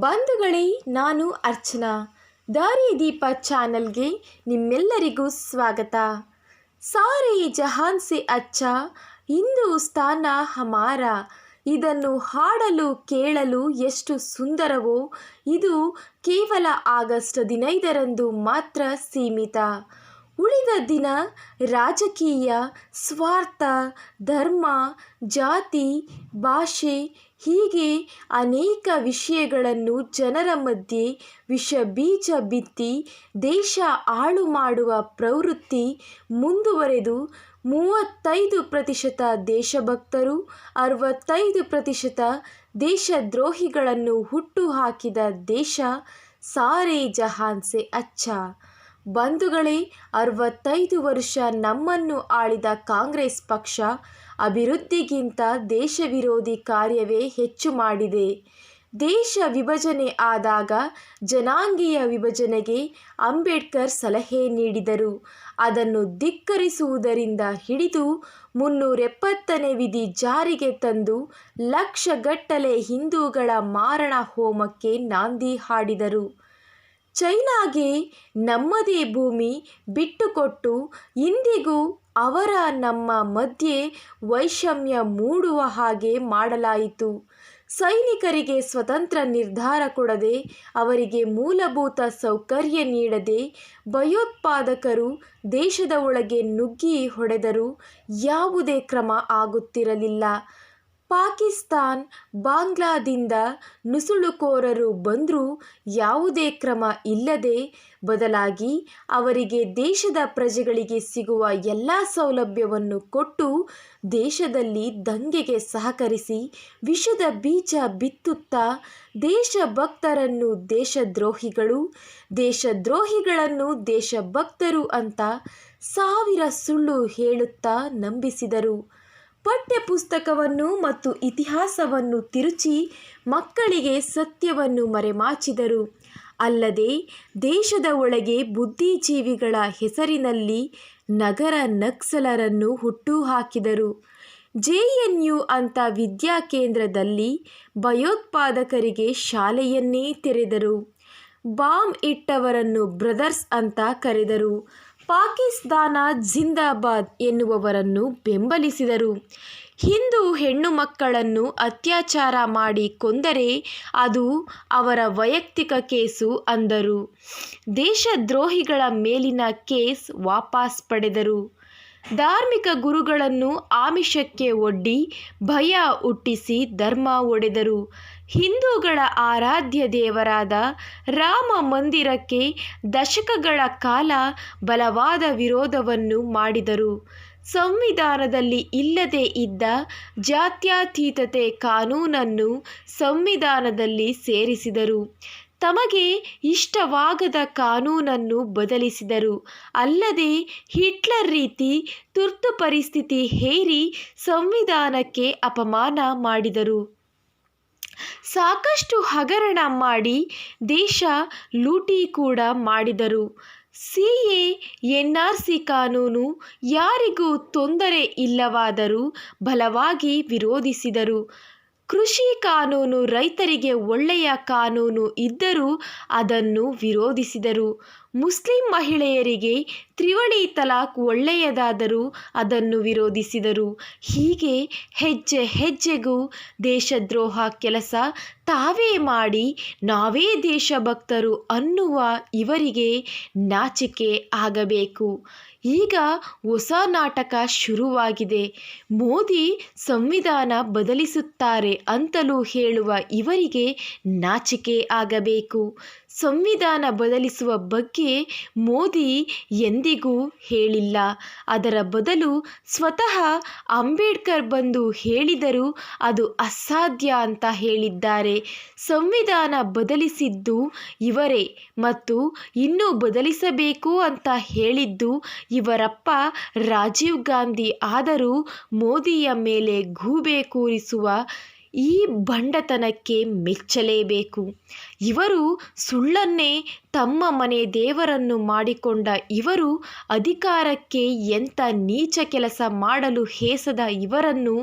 ಬಂಧುಗಳೇ, ನಾನು ಅರ್ಚನಾ. ದಾರಿ ದೀಪ ಚಾನಲ್ಗೆ ನಿಮ್ಮೆಲ್ಲರಿಗೂ ಸ್ವಾಗತ. ಸಾರೆ ಜಹಾನ್ ಸೆ ಅಚ್ಚ ಹಿಂದೂಸ್ತಾನ ಹಮಾರ. ಇದನ್ನು ಹಾಡಲು, ಕೇಳಲು ಎಷ್ಟು ಸುಂದರವೋ, ಇದು ಕೇವಲ ಆಗಸ್ಟ್ ಹದಿನೈದರಂದು ಮಾತ್ರ ಸೀಮಿತ. ಉಳಿದ ದಿನ, ರಾಜಕೀಯ, ಸ್ವಾರ್ಥ, ಧರ್ಮ, ಜಾತಿ, ಭಾಷೆ ಹೀಗೆ ಅನೇಕ ವಿಷಯಗಳನ್ನು ಜನರ ಮಧ್ಯೆ ವಿಷ ಬೀಜ ಬಿತ್ತಿ ದೇಶ ಹಾಳು ಮಾಡುವ ಪ್ರವೃತ್ತಿ ಮುಂದುವರೆದು ಮೂವತ್ತೈದು ಪ್ರತಿಶತ ದೇಶಭಕ್ತರು, ಅರವತ್ತೈದು ಪ್ರತಿಶತ ದೇಶದ್ರೋಹಿಗಳನ್ನು ಹುಟ್ಟುಹಾಕಿದ ದೇಶ ಸಾರೆ ಜಹಾನ್ ಸೆ ಅಚ್ಚ. ಬಂಧುಗಳೇ, ಅರವತ್ತೈದು ವರ್ಷ ನಮ್ಮನ್ನು ಆಳಿದ ಕಾಂಗ್ರೆಸ್ ಪಕ್ಷ ಅಭಿವೃದ್ಧಿಗಿಂತ ದೇಶ ವಿರೋಧಿ ಕಾರ್ಯವೇ ಹೆಚ್ಚು ಮಾಡಿದೆ. ದೇಶ ವಿಭಜನೆ ಆದಾಗ ಜನಾಂಗೀಯ ವಿಭಜನೆಗೆ ಅಂಬೇಡ್ಕರ್ ಸಲಹೆ ನೀಡಿದರು. ಅದನ್ನು ಧಿಕ್ಕರಿಸುವುದರಿಂದ ಹಿಡಿದು ಮುನ್ನೂರೆಪ್ಪತ್ತನೇ ವಿಧಿ ಜಾರಿಗೆ ತಂದು ಲಕ್ಷಗಟ್ಟಲೆ ಹಿಂದೂಗಳ ಮಾರಣ ಹೋಮಕ್ಕೆ ನಾಂದಿ ಹಾಡಿದರು. ಚೈನಾಗೆ ನಮ್ಮದೇ ಭೂಮಿ ಬಿಟ್ಟುಕೊಟ್ಟು ಇಂದಿಗೂ ಅವರ ನಮ್ಮ ಮಧ್ಯೆ ವೈಷಮ್ಯ ಮೂಡುವ ಹಾಗೆ ಮಾಡಲಾಯಿತು. ಸೈನಿಕರಿಗೆ ಸ್ವತಂತ್ರ ನಿರ್ಧಾರ ಕೊಡದೆ, ಅವರಿಗೆ ಮೂಲಭೂತ ಸೌಕರ್ಯ ನೀಡದೆ ಭಯೋತ್ಪಾದಕರು ದೇಶದ ಒಳಗೆ ನುಗ್ಗಿ ಹೊಡೆದರೂ ಯಾವುದೇ ಕ್ರಮ ಆಗುತ್ತಿರಲಿಲ್ಲ. ಪಾಕಿಸ್ತಾನ್ ಬಾಂಗ್ಲಾದಿಂದ ನುಸುಳುಕೋರರು ಬಂದರೂ ಯಾವುದೇ ಕ್ರಮ ಇಲ್ಲದೆ ಬದಲಾಗಿ ಅವರಿಗೆ ದೇಶದ ಪ್ರಜೆಗಳಿಗೆ ಸಿಗುವ ಎಲ್ಲ ಸೌಲಭ್ಯವನ್ನು ಕೊಟ್ಟು ದೇಶದಲ್ಲಿ ದಂಗೆಗೆ ಸಹಕರಿಸಿ ವಿಷದ ಬೀಜ ಬಿತ್ತುತ್ತಾ ದೇಶಭಕ್ತರನ್ನು ದೇಶದ್ರೋಹಿಗಳು, ದೇಶದ್ರೋಹಿಗಳನ್ನು ದೇಶಭಕ್ತರು ಅಂತ ಸಾವಿರ ಸುಳ್ಳು ಹೇಳುತ್ತಾ ನಂಬಿಸಿದರು. ಪಠ್ಯಪುಸ್ತಕವನ್ನು ಮತ್ತು ಇತಿಹಾಸವನ್ನು ತಿರುಚಿ ಮಕ್ಕಳಿಗೆ ಸತ್ಯವನ್ನು ಮರೆಮಾಚಿದರು. ಅಲ್ಲದೆ ದೇಶದ ಒಳಗೆ ಬುದ್ಧಿಜೀವಿಗಳ ಹೆಸರಿನಲ್ಲಿ ನಗರ ನಕ್ಸಲರನ್ನು ಹುಟ್ಟುಹಾಕಿದರು. ಜೆ ಎನ್ ಯು ಅಂತ ವಿದ್ಯಾಕೇಂದ್ರದಲ್ಲಿ ಭಯೋತ್ಪಾದಕರಿಗೆ ಶಾಲೆಯನ್ನೇ ತೆರೆದರು. ಬಾಂಬ್ ಇಟ್ಟವರನ್ನು ಬ್ರದರ್ಸ್ ಅಂತ ಕರೆದರು. ಪಾಕಿಸ್ತಾನ ಜಿಂದಾಬಾದ್ ಎನ್ನುವವರನ್ನು ಬೆಂಬಲಿಸಿದರು. ಹಿಂದೂ ಹೆಣ್ಣು ಮಕ್ಕಳನ್ನು ಅತ್ಯಾಚಾರ ಮಾಡಿ ಕೊಂದರೆ ಅದು ಅವರ ವೈಯಕ್ತಿಕ ಕೇಸು ಅಂದರು. ದೇಶದ್ರೋಹಿಗಳ ಮೇಲಿನ ಕೇಸ್ ವಾಪಸ್ ಪಡೆದರು. ಧಾರ್ಮಿಕ ಗುರುಗಳನ್ನು ಆಮಿಷಕ್ಕೆ ಒಡ್ಡಿ ಭಯ ಹುಟ್ಟಿಸಿ ಧರ್ಮ ಒಡೆದರು. ಹಿಂದೂಗಳ ಆರಾಧ್ಯ ದೇವರಾದ ರಾಮ ಮಂದಿರಕ್ಕೆ ದಶಕಗಳ ಕಾಲ ಬಲವಾದ ವಿರೋಧವನ್ನು ಮಾಡಿದರು. ಸಂವಿಧಾನದಲ್ಲಿ ಇಲ್ಲದೇ ಇದ್ದ ಜಾತ್ಯತೀತತೆ ಕಾನೂನನ್ನು ಸಂವಿಧಾನದಲ್ಲಿ ಸೇರಿಸಿದರು. ತಮಗೆ ಇಷ್ಟವಾಗದ ಕಾನೂನನ್ನು ಬದಲಿಸಿದರು. ಅಲ್ಲದೆ ಹಿಟ್ಲರ್ ರೀತಿ ತುರ್ತು ಪರಿಸ್ಥಿತಿ ಹೇರಿ ಸಂವಿಧಾನಕ್ಕೆ ಅಪಮಾನ ಮಾಡಿದರು. ಸಾಕಷ್ಟು ಹಗರಣ ಮಾಡಿ ದೇಶ ಲೂಟಿ ಕೂಡ ಮಾಡಿದರು. C A N R C ಕಾನೂನು ಯಾರಿಗೂ ತೊಂದರೆ ಇಲ್ಲವಾದರೂ ಬಲವಾಗಿ ವಿರೋಧಿಸಿದರು. ಕೃಷಿ ಕಾನೂನು ರೈತರಿಗೆ ಒಳ್ಳೆಯ ಕಾನೂನು ಇದ್ದರೂ ಅದನ್ನು ವಿರೋಧಿಸಿದರು. ಮುಸ್ಲಿಂ ಮಹಿಳೆಯರಿಗೆ ತ್ರಿವಳಿ ತಲಾಖ್ ಒಳ್ಳೆಯದಾದರೂ ಅದನ್ನು ವಿರೋಧಿಸಿದರು. ಹೀಗೆ ಹೆಜ್ಜೆ ಹೆಜ್ಜೆಗೂ ದೇಶದ್ರೋಹ ಕೆಲಸ ತಾವೇ ಮಾಡಿ ನಾವೇ ದೇಶಭಕ್ತರು ಅನ್ನುವ ಇವರಿಗೆ ನಾಚಿಕೆ ಆಗಬೇಕು. ಈಗ ಹೊಸ ನಾಟಕ ಶುರುವಾಗಿದೆ. ಮೋದಿ ಸಂವಿಧಾನ ಬದಲಿಸುತ್ತಾರೆ ಅಂತಲೂ ಹೇಳುವ ಇವರಿಗೆ ನಾಚಿಕೆ ಆಗಬೇಕು. ಸಂವಿಧಾನ ಬದಲಿಸುವ ಬಗ್ಗೆ ಮೋದಿ ಎಂದಿಗೂ ಹೇಳಿಲ್ಲ. ಅದರ ಬದಲು ಸ್ವತಃ ಅಂಬೇಡ್ಕರ್ ಬಂದು ಹೇಳಿದರು ಅದು ಅಸಾಧ್ಯ ಅಂತ ಹೇಳಿದ್ದಾರೆ. ಸಂವಿಧಾನ ಬದಲಿಸಿದ್ದು ಇವರೇ ಮತ್ತು ಇನ್ನೂ ಬದಲಿಸಬೇಕು ಅಂತ ಹೇಳಿದ್ದು ಇವರಪ್ಪ ರಾಜೀವ್ ಗಾಂಧಿ. ಆದರೂ ಮೋದಿಯ ಮೇಲೆ ಗೂಬೆ ಕೂರಿಸುವ ಈ ಬಂಡತನಕ್ಕೆ ಮೆಚ್ಚಲೇಬೇಕು. ಇವರು ಸುಳ್ಳನ್ನೇ ತಮ್ಮ ಮನೆ ದೇವರನ್ನು ಮಾಡಿಕೊಂಡ ಇವರು ಅಧಿಕಾರಕ್ಕೆ ಎಂಥ ನೀಚ ಕೆಲಸ ಮಾಡಲು ಹೇಸದ ಇವರನ್ನು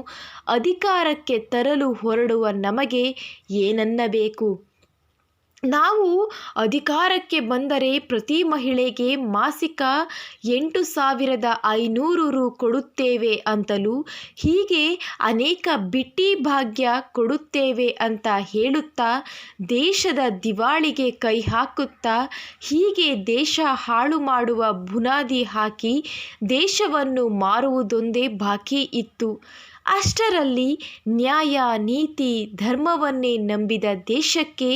ಅಧಿಕಾರಕ್ಕೆ ತರಲು ಹೊರಡುವ ನಮಗೆ ಏನನ್ನಬೇಕು? ನಾವು ಅಧಿಕಾರಕ್ಕೆ ಬಂದರೆ ಪ್ರತಿ ಮಹಿಳೆಗೆ ಮಾಸಿಕ ಎಂಟು ಸಾವಿರದ ಐನೂರು ರು ಕೊಡುತ್ತೇವೆ ಅಂತಲೂ ಹೀಗೆ ಅನೇಕ ಬಿಟ್ಟಿ ಭಾಗ್ಯ ಕೊಡುತ್ತೇವೆ ಅಂತ ಹೇಳುತ್ತಾ ದೇಶದ ದಿವಾಳಿಗೆ ಕೈ ಹಾಕುತ್ತಾ ಹೀಗೆ ದೇಶ ಹಾಳು ಮಾಡುವ ಬುನಾದಿ ಹಾಕಿ ದೇಶವನ್ನು ಮಾರುವುದೊಂದೇ ಬಾಕಿ ಇತ್ತು. ಅಷ್ಟರಲ್ಲಿ ನ್ಯಾಯ, ನೀತಿ, ಧರ್ಮವನ್ನೇ ನಂಬಿದ ದೇಶಕ್ಕೆ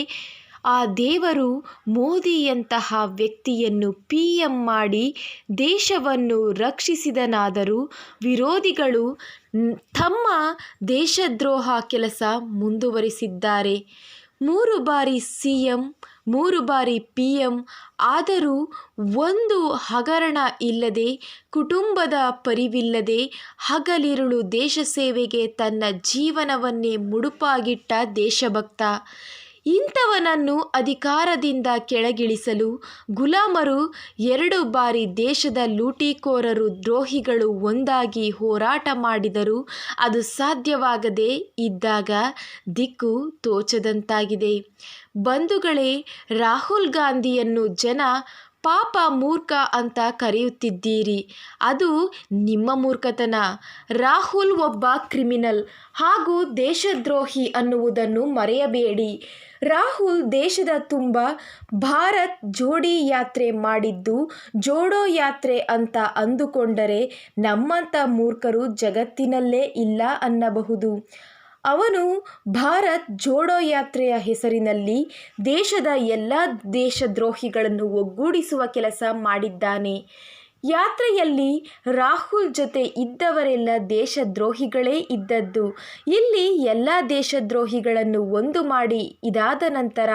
ಆ ದೇವರು ಮೋದಿಯಂತಹ ವ್ಯಕ್ತಿಯನ್ನು ಪಿ ಎಂ ಮಾಡಿ ದೇಶವನ್ನು ರಕ್ಷಿಸಿದನಾದರೂ ವಿರೋಧಿಗಳು ತಮ್ಮ ದೇಶದ್ರೋಹ ಕೆಲಸ ಮುಂದುವರಿಸಿದ್ದಾರೆ. ಮೂರು ಬಾರಿ ಸಿ ಎಂ, ಮೂರು ಬಾರಿ ಪಿ ಎಂ, ಆದರೂ ಒಂದು ಹಗರಣ ಇಲ್ಲದೆ, ಕುಟುಂಬದ ಪರಿವಿಲ್ಲದೆ ಹಗಲಿರುಳು ದೇಶ ಸೇವೆಗೆ ತನ್ನ ಜೀವನವನ್ನೇ ಮುಡುಪಾಗಿಟ್ಟ ದೇಶಭಕ್ತ. ಇಂಥವನನ್ನು ಅಧಿಕಾರದಿಂದ ಕೆಳಗಿಳಿಸಲು ಗುಲಾಮರು ಎರಡು ಬಾರಿ ದೇಶದ ಲೂಟಿಕೋರರು ದ್ರೋಹಿಗಳು ಒಂದಾಗಿ ಹೋರಾಟ ಮಾಡಿದರೂ ಅದು ಸಾಧ್ಯವಾಗದೆ ಇದ್ದಾಗ ದಿಕ್ಕು ತೋಚದಂತಾಗಿದೆ. ಬಂಧುಗಳೇ, ರಾಹುಲ್ ಗಾಂಧಿಯನ್ನು ಜನ ಪಾಪ ಮೂರ್ಖ ಅಂತ ಕರೆಯುತ್ತಿದ್ದೀರಿ. ಅದು ನಿಮ್ಮ ಮೂರ್ಖತನ. ರಾಹುಲ್ ಒಬ್ಬ ಕ್ರಿಮಿನಲ್ ಹಾಗೂ ದೇಶದ್ರೋಹಿ ಅನ್ನುವುದನ್ನು ಮರೆಯಬೇಡಿ. ರಾಹುಲ್ ದೇಶದ ತುಂಬ ಭಾರತ್ ಜೋಡಿ ಯಾತ್ರೆ ಮಾಡಿದ್ದು ಜೋಡೋ ಯಾತ್ರೆ ಅಂತ ಅಂದುಕೊಂಡರೆ ನಮ್ಮಂಥ ಮೂರ್ಖರು ಜಗತ್ತಿನಲ್ಲೇ ಇಲ್ಲ ಅನ್ನಬಹುದು. ಅವನು ಭಾರತ್ ಜೋಡೋ ಯಾತ್ರೆಯ ಹೆಸರಿನಲ್ಲಿ ದೇಶದ ಎಲ್ಲ ದೇಶದ್ರೋಹಿಗಳನ್ನು ಒಗ್ಗೂಡಿಸುವ ಕೆಲಸ ಮಾಡಿದ್ದಾನೆ. ಯಾತ್ರೆಯಲ್ಲಿ ರಾಹುಲ್ ಜೊತೆ ಇದ್ದವರೆಲ್ಲ ದೇಶದ್ರೋಹಿಗಳೇ ಇದ್ದದ್ದು. ಇಲ್ಲಿ ಎಲ್ಲ ದೇಶದ್ರೋಹಿಗಳನ್ನು ಒಂದು ಮಾಡಿ ಇದಾದ ನಂತರ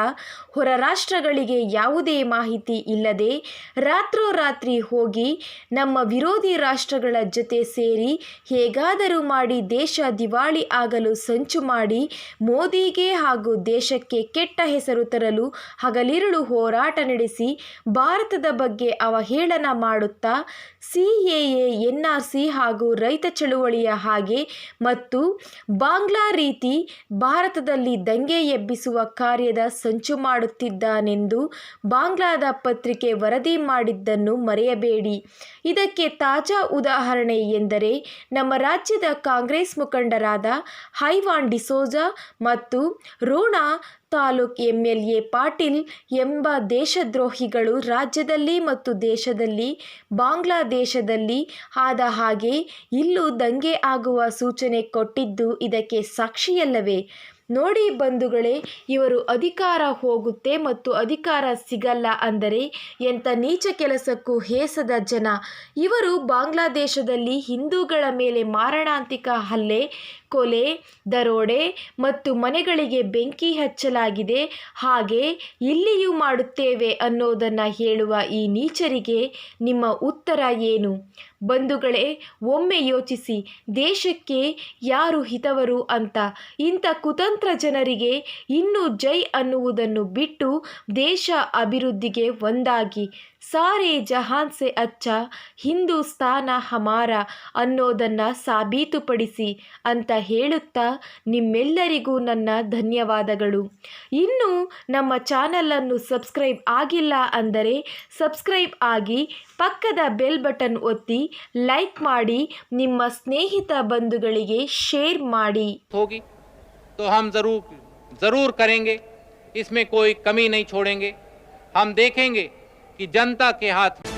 ಹೊರ ರಾಷ್ಟ್ರಗಳಿಗೆ ಯಾವುದೇ ಮಾಹಿತಿ ಇಲ್ಲದೆ ರಾತ್ರೋರಾತ್ರಿ ಹೋಗಿ ನಮ್ಮ ವಿರೋಧಿ ರಾಷ್ಟ್ರಗಳ ಜೊತೆ ಸೇರಿ ಹೇಗಾದರೂ ಮಾಡಿ ದೇಶ ದಿವಾಳಿ ಆಗಲು ಸಂಚು ಮಾಡಿ ಮೋದಿಗೆ ಹಾಗೂ ದೇಶಕ್ಕೆ ಕೆಟ್ಟ ಹೆಸರು ತರಲು ಹಗಲಿರುಳು ಹೋರಾಟ ನಡೆಸಿ ಭಾರತದ ಬಗ್ಗೆ ಅವಹೇಳನ ಮಾಡುತ್ತಾ C A N R C ಹಾಗೂ ರೈತ ಚಳುವಳಿಯ ಹಾಗೆ ಮತ್ತು ಬಾಂಗ್ಲಾ ರೀತಿ ಭಾರತದಲ್ಲಿ ದಂಗೆ ಎಬ್ಬಿಸುವ ಕಾರ್ಯದ ಸಂಚು ಮಾಡುತ್ತಿದ್ದಾನೆಂದು ಬಾಂಗ್ಲಾದ ಪತ್ರಿಕೆ ವರದಿ ಮಾಡಿದ್ದನ್ನು ಮರೆಯಬೇಡಿ. ಇದಕ್ಕೆ ತಾಜಾ ಉದಾಹರಣೆ ಎಂದರೆ ನಮ್ಮ ರಾಜ್ಯದ ಕಾಂಗ್ರೆಸ್ ಮುಖಂಡರಾದ ಹೈವಾನ್ ಡಿಸೋಜಾ ಮತ್ತು Rona taluk M L A Patil ಎಂಬ ದೇಶದ್ರೋಹಿಗಳು ರಾಜ್ಯದಲ್ಲಿ ಮತ್ತು ದೇಶದಲ್ಲಿ, ಬಾಂಗ್ಲಾದೇಶದಲ್ಲಿ ಆದ ಹಾಗೆ ಇಲ್ಲೂ ದಂಗೆ ಆಗುವ ಸೂಚನೆ ಕೊಟ್ಟಿದ್ದು ಇದಕ್ಕೆ ಸಾಕ್ಷಿಯಲ್ಲವೇ? ನೋಡಿ ಬಂಧುಗಳೇ, ಇವರು ಅಧಿಕಾರ ಹೋಗುತ್ತೆ ಮತ್ತು ಅಧಿಕಾರ ಸಿಗಲ್ಲ ಅಂದರೆ ಎಂಥ ನೀಚ ಕೆಲಸಕ್ಕೂ ಹೇಸದ ಜನ. ಇವರು ಬಾಂಗ್ಲಾದೇಶದಲ್ಲಿ ಹಿಂದೂಗಳ ಮೇಲೆ ಮಾರಣಾಂತಿಕ ಹಲ್ಲೆ, ಕೊಲೆ, ದರೋಡೆ ಮತ್ತು ಮನೆಗಳಿಗೆ ಬೆಂಕಿ ಹಚ್ಚಲಾಗಿದೆ. ಹಾಗೆ ಇಲ್ಲಿಯೂ ಮಾಡುತ್ತೇವೆ ಅನ್ನೋದನ್ನು ಹೇಳುವ ಈ ನೀಚರಿಗೆ ನಿಮ್ಮ ಉತ್ತರ ಏನು? ಬಂಧುಗಳೇ, ಒಮ್ಮೆ ಯೋಚಿಸಿ, ದೇಶಕ್ಕೆ ಯಾರು ಹಿತವರು ಅಂತ. ಇಂಥ ಕುತಂತ್ರ ಜನರಿಗೆ ಇನ್ನು ಜೈ ಅನ್ನುವುದನ್ನು ಬಿಟ್ಟು ದೇಶ ಅಭಿವೃದ್ಧಿಗೆ ಒಂದಾಗಿ. ಸಾರೆ ಜಹಾನ್ ಸೆ ಅಚ್ಚ ಹಿಂದೂಸ್ತಾನ ಹಮಾರ ಅನ್ನೋದನ್ನು ಸಾಬೀತುಪಡಿಸಿ ಅಂತ ಹೇಳುತ್ತಾ ನಿಮ್ಮೆಲ್ಲರಿಗೂ ನನ್ನ ಧನ್ಯವಾದಗಳು ಇನ್ನು ನಮ್ಮ ಚಾನಲನ್ನು ಸಬ್ಸ್ಕ್ರೈಬ್ ಆಗಿಲ್ಲ ಅಂದರೆ ಸಬ್ಸ್ಕ್ರೈಬ್ ಆಗಿ ಪಕ್ಕದ ಬೆಲ್ ಬಟನ್ ಒತ್ತಿ ಲೈಕ್ ಮಾಡಿ ನಿಮ್ಮ ಸ್ನೇಹಿತ ಬಂಧುಗಳಿಗೆ ಶೇರ್ ಮಾಡಿ होगी तो हम ज़रूर ज़रूर करेंगे इसमें कोई कमी नहीं छोड़ेंगे हम देखेंगे कि जनता के हाथ